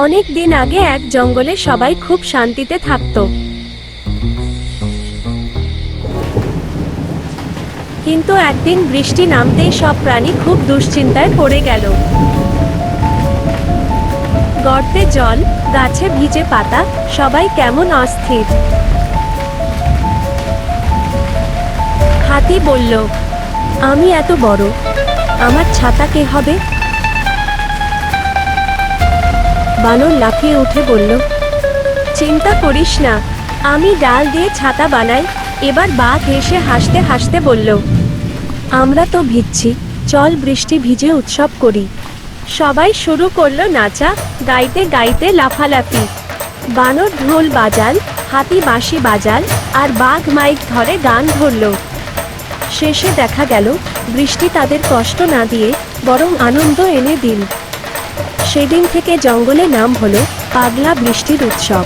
অনেক দিন আগে এক জঙ্গলে সবাই খুব শান্তিতে থাকত। কিন্তু একদিন বৃষ্টি নামতেই সব প্রাণী খুব দুশ্চিন্তায় পড়ে গেল। গর্তে জল, গাছে ভিজে পাতা, সবাই কেমন অস্থির। হাতি বলল, আমি এত বড়, আমার ছাতা কে হবে? বানর লাফিয়ে উঠে বলল, চিন্তা করিস না, আমি ডাল দিয়ে ছাতা বানাই। এবার বাঘ এসে হাসতে হাসতে বলল, আমরা তো ভিজছি, চল বৃষ্টি ভিজে উৎসব করি। সবাই শুরু করল নাচা, গাইতে গাইতে লাফালাফি। বানর ঢোল বাজাল হাতি বাঁশি বাজাল, আর বাঘ মাইক ধরে গান ধরল। শেষে দেখা গেল, বৃষ্টি তাদের কষ্ট না দিয়ে বরং আনন্দ এনে দিল। সেদিন থেকে জঙ্গলে নাম হলো পাগলা বৃষ্টির উৎসব।